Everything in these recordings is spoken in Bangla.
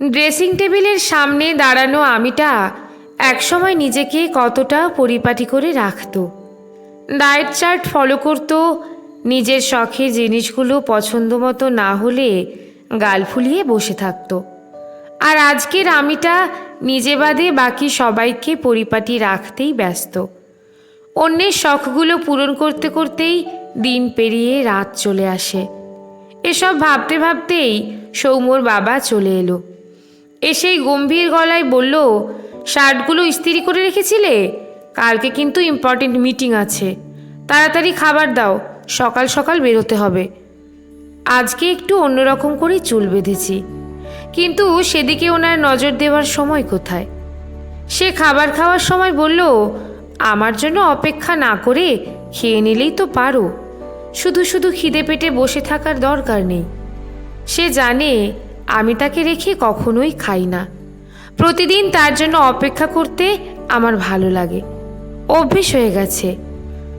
ড্রেসিং টেবিলের সামনে দাঁড়ানো আমিটা একসময় নিজেকে কতটা পরিপাটি করে রাখত। ডায়েট চার্ট ফলো করতো, নিজের শখের জিনিসগুলো পছন্দ মতো না হলে গাল ফুলিয়ে বসে থাকত। আর আজকের আমিটা নিজে বাদে বাকি সবাইকে পরিপাটি রাখতেই ব্যস্ত। অন্যের শখগুলো পূরণ করতে করতেই দিন পেরিয়ে রাত চলে আসে। এসব ভাবতে ভাবতেই সৌম্যর বাবা চলে এলো। এসেই গম্ভীর গলায় বলল, শার্টগুলো ইস্ত্রি করে রেখেছিলে? কালকে কিন্তু ইম্পর্টেন্ট মিটিং আছে। তাড়াতাড়ি খাবার দাও, সকাল সকাল বেরোতে হবে। আজকে একটু অন্যরকম করেই চুল বেঁধেছি। কিন্তু সেদিকে ওনার নজর দেওয়ার সময় কোথায়? সে খাবার খাওয়ার সময় বলল, আমার জন্য অপেক্ষা না করে খেয়ে নিলেই তো পারো। শুধু শুধু খিদে পেটে বসে থাকার দরকার নেই। সে জানে আমি তাকে রেখে কখনোই খাই না। প্রতিদিন তার জন্য অপেক্ষা করতে আমার ভালো লাগে। অভ্যেস হয়ে গেছে।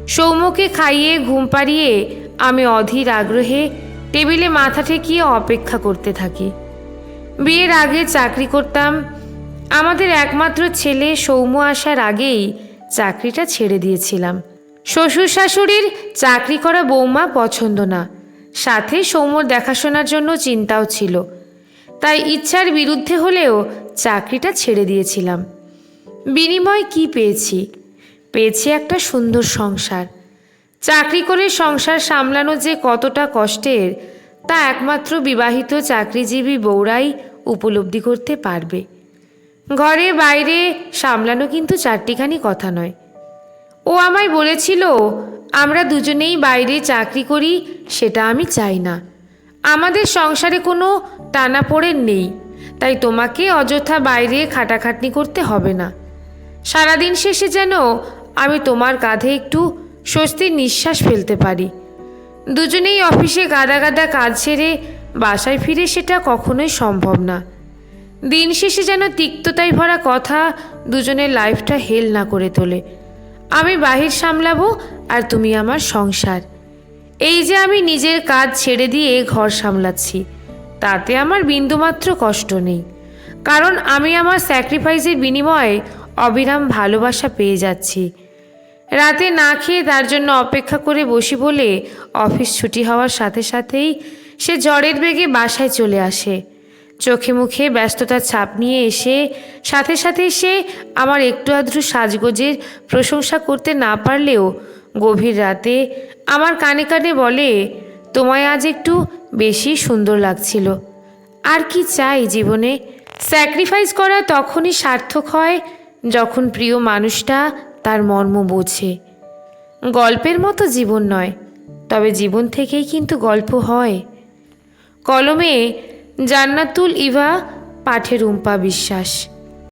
সৌম্যকে খাইয়ে, ঘুম পাড়িয়ে আমি অধীর আগ্রহে টেবিলে মাথা ঠেকিয়ে অপেক্ষা করতে থাকি। বিয়ের আগে চাকরি করতাম। আমাদের একমাত্র ছেলে সৌম্য আসার আগেই চাকরিটা ছেড়ে দিয়েছিলাম। শ্বশুর শাশুড়ির চাকরি করা বৌমা পছন্দ না। সাথে সৌম্যর দেখাশোনার জন্য চিন্তাও ছিল। তাই ইচ্ছার বিরুদ্ধে হলেও চাকরিটা ছেড়ে দিয়েছিলাম। বিনিময় কি পেয়েছি? পেয়েছি একটা সুন্দর সংসার। চাকরি করে সংসার সামলানো যে কতটা কষ্টের, তা একমাত্র বিবাহিত চাকরিজীবী বউরাই উপলব্ধি করতে পারবে। ঘরে বাইরে সামলানো কিন্তু চারটিখানি কথা নয়। ও আমায় বলেছিল, আমরা দুজনেই বাইরে চাকরি করি, সেটা আমি চাই না। আমাদের সংসারে কোনো টানাপোড়েন নেই। তাই তোমাকে অযথা বাইরে খাটাখাটনি করতে হবে না। সারাদিন শেষে যেন আমি তোমার কাঁধে একটু স্বস্তির নিঃশ্বাস ফেলতে পারি। দুজনেই অফিসে গাদা গাদা কাজ ছেড়ে বাসায় ফিরে সেটা কখনোই সম্ভব না। দিন শেষে যেন তিক্ততায় ভরা কথা দুজনের লাইফটা হেল না করে তোলে। আমি বাহির সামলাবো আর তুমি আমার সংসার। এই যে আমি নিজের কাজ ছেড়ে দিয়ে ঘর সামলাচ্ছি, তাতে আমার বিন্দুমাত্র কষ্ট নেই। কারণ আমি আমার স্যাক্রিফাইসের বিনিময়ে অবিরাম ভালোবাসা পেয়ে যাচ্ছি। রাতে না খেয়ে তার জন্য অপেক্ষা করে বসি বলে অফিস ছুটি হওয়ার সাথে সাথেই সে জ্বরের বেগে বাসায় চলে আসে। চোখে মুখে ব্যস্ততার ছাপ নিয়ে এসে সাথে সাথে সে আমার একটু আধটু সাজগোজের প্রশংসা করতে না পারলেও গভীর রাতে আমার কানে কানে বলে, তোমায় আজ একটু বেশি সুন্দর লাগছিল। আর কি চাই জীবনে? স্যাক্রিফাইস করা তখনই সার্থক হয় যখন প্রিয় মানুষটা তার মর্ম বোঝে। গল্পের মতো জীবন নয়, তবে জীবন থেকেই কিন্তু গল্প হয়। কলমে জান্নাতুল ইভা পাঠে রুম্পা বিশ্বাস।